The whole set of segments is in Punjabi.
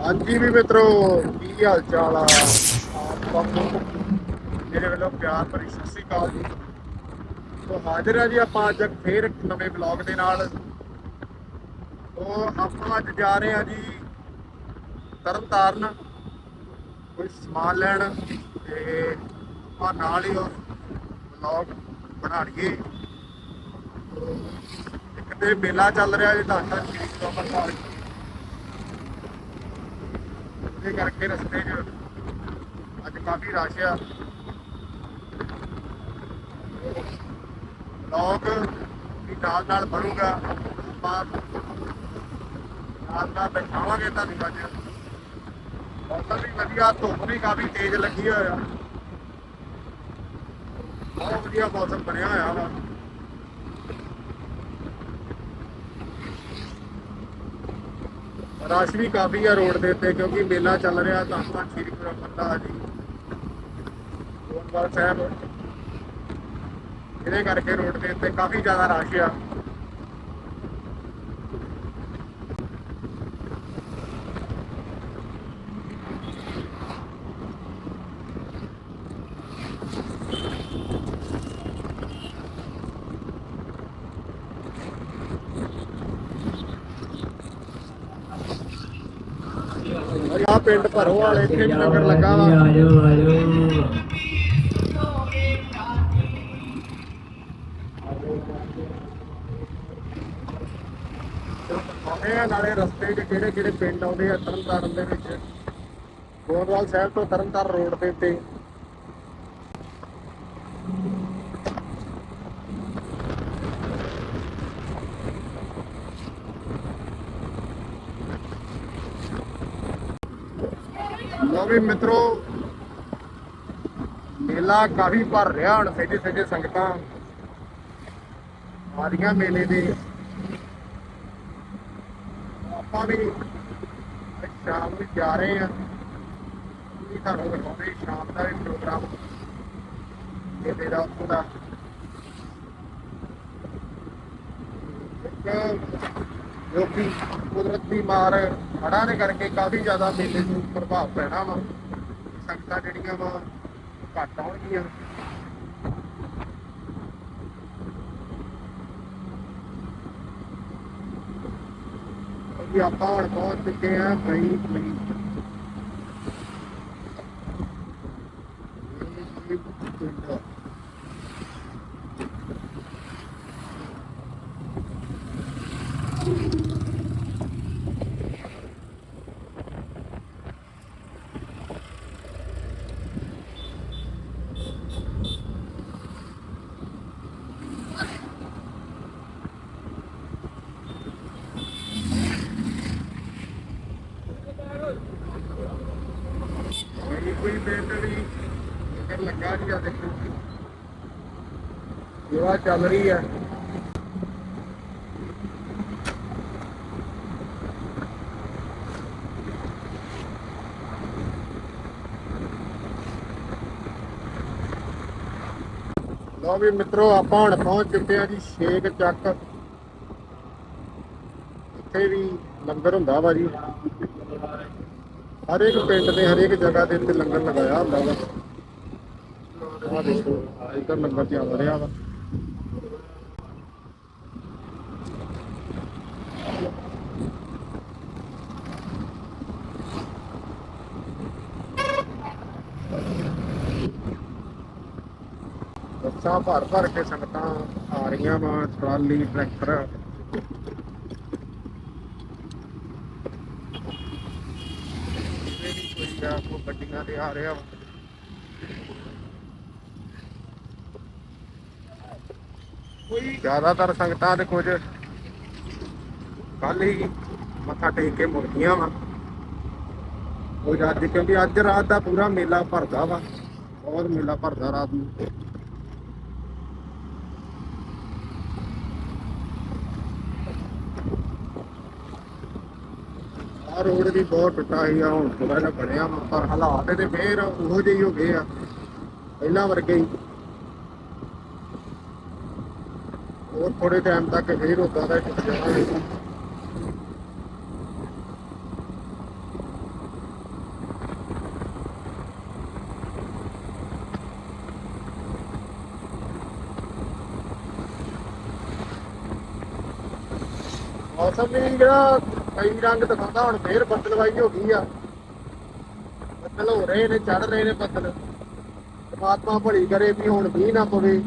ਹਾਂਜੀ ਵੀ ਮਿੱਤਰੋ ਕੀ ਹਾਲ ਚਾਲ ਆ? ਆਪ ਮੇਰੇ ਵੱਲੋਂ ਪਿਆਰ ਭਰੀ ਸਤਿ ਸ੍ਰੀ ਅਕਾਲ ਜੀ। ਤੋਂ ਹਾਜ਼ਰ ਆ ਜੀ ਆਪਾਂ ਅੱਜ ਫੇਰ ਇੱਕ ਨਵੇਂ ਬਲੌਗ ਦੇ ਨਾਲ। ਤੋਂ ਆਪਾਂ ਅੱਜ ਜਾ ਰਹੇ ਆ ਜੀ ਤਰਨ ਤਾਰਨ ਕੋਈ ਸਮਾਨ ਲੈਣ ਤੇ ਆਪਾਂ ਨਾਲ ਹੀ ਉਹ ਬਲੌਗ ਬਣਾ ਲਈਏ। ਇੱਕ ਤੇ ਮੇਲਾ ਚੱਲ ਰਿਹਾ ਜੀ ਢਾਕਾ ਸ਼੍ਰੀ ਗੁਰੂ ਅਮਰਦਾਸ ਉਹਦੇ ਕਰਕੇ ਰਸਤੇ 'ਚ ਅੱਜ ਕਾਫੀ ਰਸ਼ ਆ। ਲੋਕ ਵੀ ਨਾਲ ਨਾਲ ਬਣੂਗਾ। ਆਪਾਂ ਨਾਲ ਨਾਲ ਦਿਖਾਵਾਂਗੇ ਤੁਹਾਨੂੰ ਅੱਜ। ਮੌਸਮ ਵੀ ਵਧੀਆ, ਧੁੱਪ ਵੀ ਕਾਫੀ ਤੇਜ਼ ਲੱਗੀ ਹੋਇਆ ਬਹੁਤ ਵਧੀਆ ਮੌਸਮ ਬਣਿਆ ਹੋਇਆ ਵਾ। ਰਸ਼ ਵੀ ਕਾਫੀ ਆ ਰੋਡ ਦੇ ਉੱਤੇ, ਕਿਉਂਕਿ ਮੇਲਾ ਚੱਲ ਰਿਹਾ ਤਾਂ ਤਾਂ ਸ਼੍ਰੀ ਗੁਰੂ ਅਮਰਦਾਸ ਜੀ। ਗੋਬਿੰਦਵਾਲ ਸਾਹਿਬ, ਇਹਦੇ ਕਰਕੇ ਰੋਡ ਦੇ ਉੱਤੇ ਕਾਫੀ ਜ਼ਿਆਦਾ ਰਸ਼ ਆ ਆ ਪਿੰਡ ਭਰੋ ਵਾਲੇ ਇੱਥੇ ਵੀ ਲੰਗਰ ਲੱਗਾ ਵਾ। ਆਜੋ ਆਜੋ। ਨਾਲੇ ਰਸਤੇ 'ਚ ਕਿਹੜੇ ਕਿਹੜੇ ਪਿੰਡ ਆਉਂਦੇ ਆ ਤਰਨਤਾਰਨ ਦੇ ਵਿੱਚ। ਗੋਦਵਾਲ ਸਾਹਿਬ ਤੋਂ ਤਰਨਤਾਰਨ ਰੋਡ ਦੇ ਉੱਤੇ। ਵੀ ਮਿੱਤਰੋ, ਮੇਲਾ ਕਾਫੀ ਭਰ ਰਿਹਾ ਹੁਣ ਸੱਜੇ ਸੱਜੇ ਸੰਗਤਾਂ ਆ ਰਹੀਆਂ ਮੇਲੇ ਦੇ। ਆਪਾਂ ਵੀ ਸ਼ਾਮ ਨੂੰ ਜਾ ਰਹੇ ਆ ਇਹ ਤੁਹਾਨੂੰ ਦਿਖਾਉਂਦੇ ਸ਼ਾਮ ਦਾ ਵੀ ਪ੍ਰੋਗਰਾਮ। ਮੇਲੇ ਦਾ ਉੱਥੋਂ ਦਾ। ਇੱਕ ਜੋ ਕਿ ਕੁਦਰਤ ਮਾਰ ਹੜ੍ਹਾਂ ਦੇ ਕਰਕੇ ਕਾਫੀ ਜ਼ਿਆਦਾ ਮੇਲੇ ਨੂੰ ਪ੍ਰਭਾਵ ਪੈਣਾ ਵਾ। ਸੰਗਤਾਂ ਜਿਹੜੀਆਂ ਵਾ, ਘੱਟ ਆਉਣਗੀਆਂ। ਕਿ ਆਪਾਂ ਹੁਣ ਪਹੁੰਚ ਚੁੱਕੇ ਆ ਬਈ ਬਈ ਮੇਰੀ ਕੋਈ ਬੇਟ ਵੀ ਇੱਧਰ ਲੱਗਾ ਜੀ ਆ ਦੇਖੋ ਸੇਵਾ ਚੱਲ ਰਹੀ ਹੈ ਲੋ ਵੀ ਮਿੱਤਰੋ, ਆਪਾਂ ਹੁਣ ਪਹੁੰਚ ਚੁੱਕੇ ਆ ਜੀ ਸ਼ੇਖ ਚੱਕ। ਇੱਥੇ ਵੀ ਲੰਗਰ ਹੁੰਦਾ ਵਾ ਜੀ। ਹਰੇਕ ਪਿੰਡ ਦੇ, ਹਰੇਕ ਜਗ੍ਹਾ ਦੇ ਉੱਤੇ ਲੰਗਰ ਲਗਾਇਆ ਹੁੰਦਾ ਵਾ। ਆਹ ਦੇਖੋ, ਇੱਧਰ ਲੰਗਰ ਚੱਲ ਰਿਹਾ ਵਾ। ਬੱਸਾਂ ਭਰ ਭਰ ਕੇ ਸੰਗਤਾਂ ਆ ਰਹੀਆਂ ਵਾ, ਟਰਾਲੀ, ਟਰੈਕਟਰ। ਕੋਈ ਆ ਕੋ ਗੱਡੀਆਂ ਤੇ ਆ ਰਿਹਾ ਵਾ। ਜ਼ਿਆਦਾਤਰ ਸੰਗਤਾਂ ਦੇ ਕੁਝ ਕੱਲ ਹੀ ਮੱਥਾ ਟੇਕ ਕੇ ਮੁੜ ਗਈਆਂ ਵਾ। ਕੁਝ ਅੱਜ, ਕਿਉਂਕਿ ਅੱਜ ਰਾਤ ਦਾ ਪੂਰਾ ਮੇਲਾ ਭਰਦਾ ਵਾ। ਬਹੁਤ ਮੇਲਾ ਭਰਦਾ ਰਾਤ ਨੂੰ। ਆ ਰੋਡ ਵੀ ਬਹੁਤ ਟੁੱਟਾ ਸੀ ਆ ਹੁਣ ਥੋੜਾ ਜਿਹਾ ਬਣਿਆ ਵਾ, ਪਰ ਹਾਲਾਤ ਇਹਦੇ ਫੇਰ ਉਹ ਜਿਹੇ ਹੋ ਗਏ ਆ ਪਹਿਲਾਂ ਵਰਗੇ ਹੀ। ਹੋਰ ਥੋੜੇ ਟਾਈਮ ਤੱਕ ਫੇਰ ਉਦਾਂ ਦਾ ਟੁੱਟ ਜਾਣਾ ਮੌਸਮ ਵੀ ਜਿਹੜਾ ਕਈ ਰੰਗ ਦਿਖਾਉਂਦਾ, ਹੁਣ ਫੇਰ ਬੱਦਲਵਾਈ ਹੋ ਗਈ ਆ। ਬੱਦਲ ਹੋ ਰਹੇ ਨੇ ਚੜ ਰਹੇ ਨੇ ਬੱਦਲ। ਪਰਮਾਤਮਾ ਭਲੀ ਕਰੇ ਵੀ ਹੁਣ ਮੀਂਹ ਨਾ ਪਵੇ।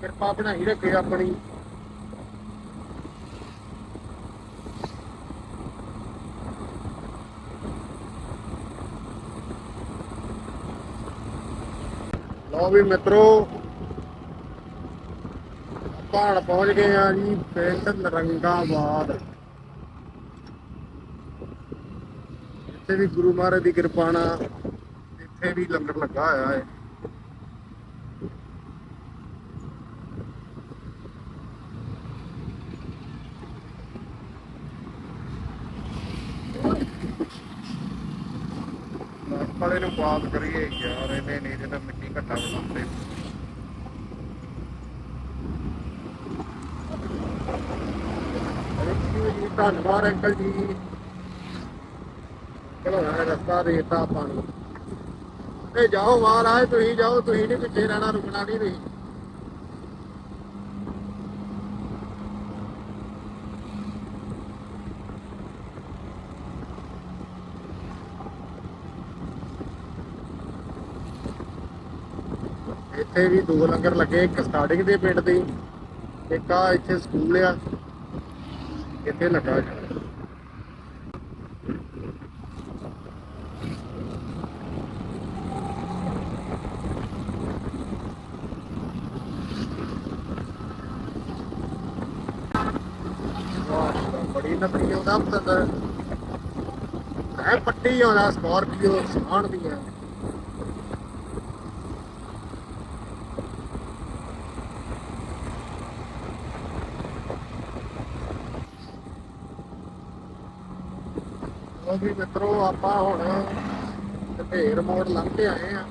ਕਿਰਪਾ ਬਣਾਈ ਰੱਖੇ ਆਪਣੀ। ਲਓ ਵੀ ਮਿੱਤਰੋ ਭਾਣ ਪਹੁੰਚ ਗਏ ਆ ਜੀ ਪਿੰਡ ਨਰੰਗਾਬਾਦ। ਇੱਥੇ ਵੀ ਗੁਰੂ ਮਹਾਰਾਜ ਦੀ ਕਿਰਪਾ ਨਾਲ ਇੱਥੇ ਵੀ ਲੰਗਰ ਲੱਗਾ ਹੋਇਆ ਹੈ। ਵਾਲੇ ਨੂੰ ਬਾਤ ਕਰੀਏ ਯਾਰ, ਇਹਨੇ ਨਹੀਂ ਜਿਹਨਾਂ ਮਿੱਟੀ ਘੱਟਾ ਬਣਾਉਂਦੇ ਧੰਨਵਾਦ ਅੰਕਲ ਜੀ। ਚਲੋ ਰਸਤਾ ਦੇਤਾ ਆਪਾਂ ਨੂੰ। ਤੇ ਜਾਓ ਮਹਾਰਾਜ ਤੁਸੀਂ ਜਾਓ, ਤੁਸੀਂ ਨਹੀਂ ਪਿੱਛੇ ਰਹਿਣਾ, ਰੁਕਣਾ ਨਹੀਂ ਤੁਸੀਂ। ਇੱਥੇ ਵੀ ਦੋ ਲੰਗਰ ਲੱਗੇ, ਇੱਕ ਸਟਾਰਟਿੰਗ ਦੇ ਪਿੰਡ ਦੇ, ਇੱਕ ਆ ਇੱਥੇ ਸਕੂਲ ਆ। ਇੱਥੇ ਲੱਗਾ। ਜੀ। ਆਉਂਦਾ ਪਤੰਦਰ ਹੈ ਪੱਟੀ ਆਉਂਦਾ ਸਕਾਰਪੀਓ ਸਾਣ ਦੀਆਂ ਉਹ ਵੀ ਮਿੱਤਰੋ, ਆਪਾਂ ਹੁਣ ਢੇਰ ਮੋੜ ਲੰਘ ਕੇ ਆਏ ਆ।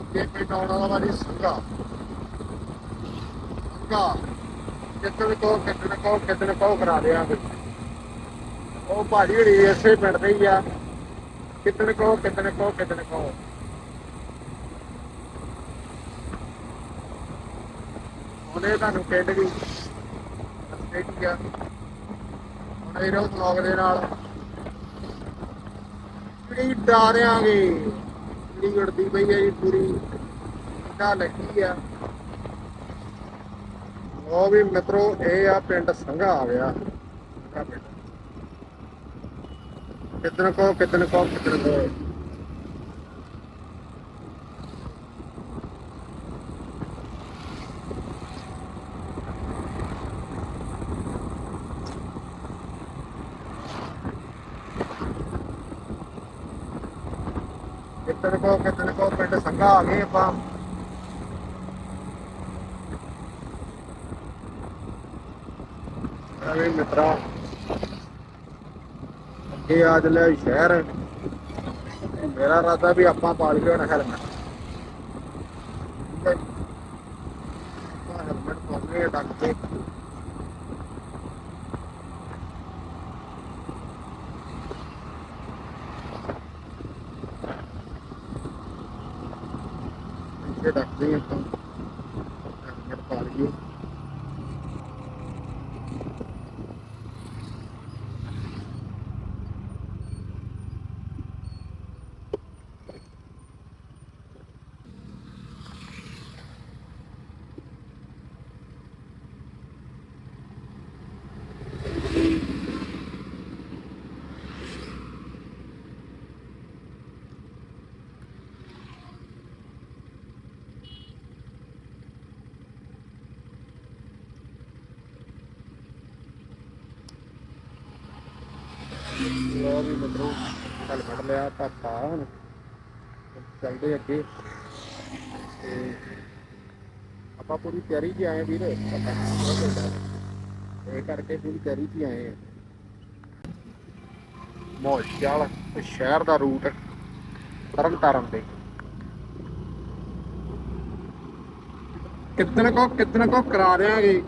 ਅੱਗੇ ਪਿੰਡ ਆਉਣ ਵਾਲਾ ਵਾਰੀ ਸੰਗਾ ਸੰਗਾ ਕਿਤੇ ਕੋ ਕਿਤੇ ਕੋ ਕਿਤੇ ਕੋ ਕਰਾ ਦਿਆ ਉਹ ਭਾਜੀ ਹੜੀ ਇਸੇ ਪਿੰਡ ਦੇ ਹੀ ਆ। ਕਿਤੇ ਕੋ ਕਿਤੇ ਕੋ ਕਿਤੇ ਕੋ ਉਹਨੇ ਤੁਹਾਨੂੰ ਪਿੰਡ ਵੀ ਦੱਸੇ ਕੀ ਹੁਣ ਇਹ ਰਹੋ ਬਲੌਗ ਦੇ ਨਾਲ। ਜਿਹੜੀ ਡਾਰਿਆਂਗੇ, ਜਿਹੜੀ ਉੜਦੀ ਪਈ ਹੈ ਜੀ ਪੂਰੀ ਇੰਨਾ ਲੱਗੀ ਆ। ਉਹ ਵੀ ਮਿੱਤਰੋ, ਇਹ ਆ ਪਿੰਡ ਸੰਘਾ ਆ ਗਿਆ। ਸੰਘਾ ਕਿਤਨ ਕੋ ਕਿਤਨ ਕੋ ਕਿਤਨ ਕੋ। ਕਿਤਨ ਕੋ ਕਿਤਨ ਕੋ ਪਿੰਡ ਸੰਘਾ ਆ ਗਏ ਆਪਾਂ। ਅਰੇ ਮਿੱਤਰਾ। ਅੱਗੇ ਆ ਚੱਲਿਆ ਸ਼ਹਿਰ। ਮੇਰਾ ਇਰਾਦਾ ਵੀ ਆਪਾਂ ਪਾ ਲਈਏ ਹੁਣ ਹੈਲਮਟ ਹੈਲਮਟ ਪਾਉਂਦੇ ਡੱਕ ਕੇ ਇੱਥੇ ਡੱਕਦੇ ਆਪਾਂ ਹੈਲਮਟ ਪਾ ਲਈਏ ਲੋ ਵੀ ਮਤਰੋ ਹੈਲਮਟ ਲਿਆ ਪਾਪਾ ਹੁਣ। ਚੱਲਦੇ ਅੱਗੇ। ਤੇ ਆਪਾਂ ਪੂਰੀ ਤਿਆਰੀ 'ਚ ਆਏ ਵੀਰ। ਇਹ ਕਰਕੇ ਪੂਰੀ ਤਿਆਰੀ 'ਚ ਆਏ ਆ। ਮੋਸ਼ਾਲ ਸ਼ਹਿਰ ਦਾ ਰੂਟ ਤਰਨ ਤਾਰਨ ਦੇ। ਕਿਤਨ ਕੋ ਕਿਤਨ ਕੋ ਕਰਾ ਦਿਆਂਗੇ।